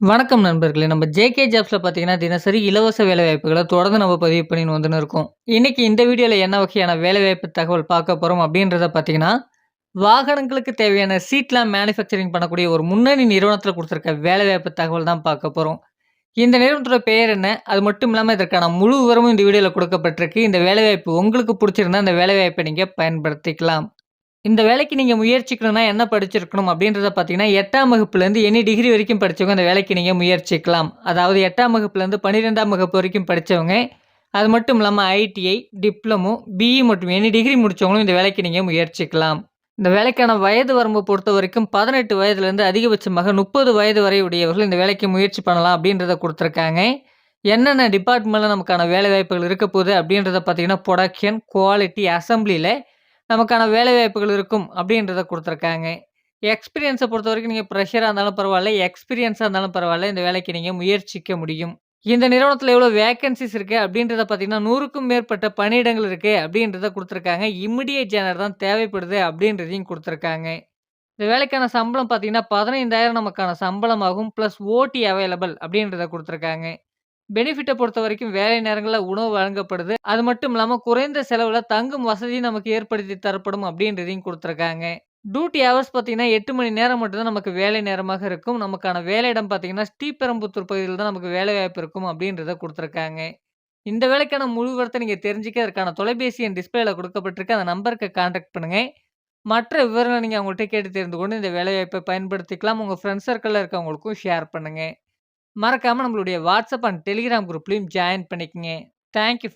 வணக்கம் நண்பர்களே! நம்ம ஜேகே ஜாப்ஸில் பார்த்தீங்கன்னா, தினசரி இலவச வேலைவாய்ப்புகளை தொடர்ந்து நம்ம பதிவு பண்ணின்னு வந்துன்னு இருக்கோம். இன்றைக்கி இந்த வீடியோவில் என்ன வகையான வேலைவாய்ப்பு தகவல் பார்க்க போகிறோம் அப்படின்றத பார்த்தீங்கன்னா, வாகனங்களுக்கு தேவையான சீட்லாம் மேனுஃபேக்சரிங் பண்ணக்கூடிய ஒரு முன்னணி நிறுவனத்தில் கொடுத்துருக்க வேலைவாய்ப்பு தகவல் தான் பார்க்க போகிறோம் இந்த நிறுவனத்தோட பெயர் என்ன? அது மட்டும் இல்லாமல் இதற்கான முழு விவரமும் இந்த வீடியோவில் கொடுக்கப்பட்டிருக்கு. இந்த வேலைவாய்ப்பு உங்களுக்கு பிடிச்சிருந்தா இந்த வேலைவாய்ப்பை நீங்கள் பயன்படுத்திக்கலாம். இந்த வேலைக்கு நீங்கள் முயற்சிக்கணும்னா என்ன படிச்சிருக்கணும் அப்படின்றத பார்த்தீங்கன்னா, எட்டாம் வகுப்புலேருந்து எனி டிகிரி வரைக்கும் படித்தவங்க இந்த வேலைக்கு நீங்கள் முயற்சிக்கலாம். அதாவது எட்டாம் வகுப்புலேருந்து 12ஆம் வகுப்பு வரைக்கும் படித்தவங்க அது மட்டும் இல்லாமல் ஐடிஐ, டிப்ளமோ, பிஇ மற்றும் எனி டிகிரி முடித்தவங்களும் இந்த வேலைக்கு நீங்கள் முயற்சிக்கலாம். இந்த வேலைக்கான வயது வரம்பு பொறுத்தவரைக்கும் 18 வயதிலிருந்து அதிகபட்சமாக 30 வயது வரை உடையவர்கள் இந்த வேலைக்கு முயற்சி பண்ணலாம் அப்படின்றத கொடுத்துருக்காங்க என்னென்ன டிபார்ட்மெண்ட்டில் நமக்கான வேலைவாய்ப்புகள் இருக்க போகுது அப்படின்றத பார்த்தீங்கன்னா, ப்ரொடக்ஷன் குவாலிட்டி, அசம்பிளியில் நமக்கான வேலைவாய்ப்புகள் இருக்கும் அப்படின்றத கொடுத்துருக்காங்க எக்ஸ்பீரியன்ஸை பொறுத்த வரைக்கும் நீங்கள் ப்ரெஷராக இருந்தாலும் பரவாயில்ல எக்ஸ்பீரியன்ஸாக இருந்தாலும் பரவாயில்ல இந்த வேலைக்கு நீங்கள் முயற்சிக்க முடியும். இந்த நிறுவனத்தில் எவ்வளோ வேக்கன்சிஸ் இருக்குது அப்படின்றத பார்த்தீங்கன்னா, 100க்கும் மேற்பட்ட பணியிடங்கள் இருக்குது அப்படின்றத கொடுத்துருக்காங்க இமிடியேட் ஜேனர் தான் தேவைப்படுது அப்படின்றதையும் கொடுத்துருக்காங்க இந்த வேலைக்கான சம்பளம் பார்த்தீங்கன்னா, 15,000 நமக்கான சம்பளமாகும். ப்ளஸ் ஓடி அவைலபிள் அப்படின்றத கொடுத்துருக்காங்க பெனிஃபிட்டை பொறுத்த வரைக்கும் வேலை நேரங்களில் உணவு வழங்கப்படுது. அது மட்டும் இல்லாமல் குறைந்த செலவில் தங்கும் வசதி நமக்கு ஏற்படுத்தி தரப்படும் அப்படின்றதையும் கொடுத்துருக்காங்க டியூட்டி ஹவர்ஸ் பார்த்தீங்கன்னா, எட்டு மணி நேரம் மட்டும்தான் நமக்கு வேலை நேரமாக இருக்கும். நமக்கான வேலையிடம் பார்த்தீங்கன்னா, ஸ்ரீபெரும்புத்தூர் பகுதியில் தான் நமக்கு வேலைவாய்ப்பு இருக்கும் அப்படின்றத கொடுத்துருக்காங்க இந்த வேலைக்கான முழு விவரத்த நீங்கள் தெரிஞ்சுக்க அதற்கான தொலைபேசி என் டிஸ்ப்ளேல கொடுக்கப்பட்டிருக்கு. அந்த நம்பருக்கு கான்டாக்ட் பண்ணுங்கள் மற்ற விவரங்களை நீங்கள் அவங்கள்ட்ட கேட்டு தெரிந்து கொண்டு இந்த வேலைவாய்ப்பை பயன்படுத்திக்கலாம். உங்கள் ஃப்ரெண்ட்ஸ் சர்க்கிளில் இருக்கவங்களுக்கும் ஷேர் பண்ணுங்கள் மறக்காம நம்மளுடைய வாட்ஸ்அப் அண்ட் டெலிகிராம் குரூப்லயும் ஜாயின் பண்ணிக்கங்க. Thank you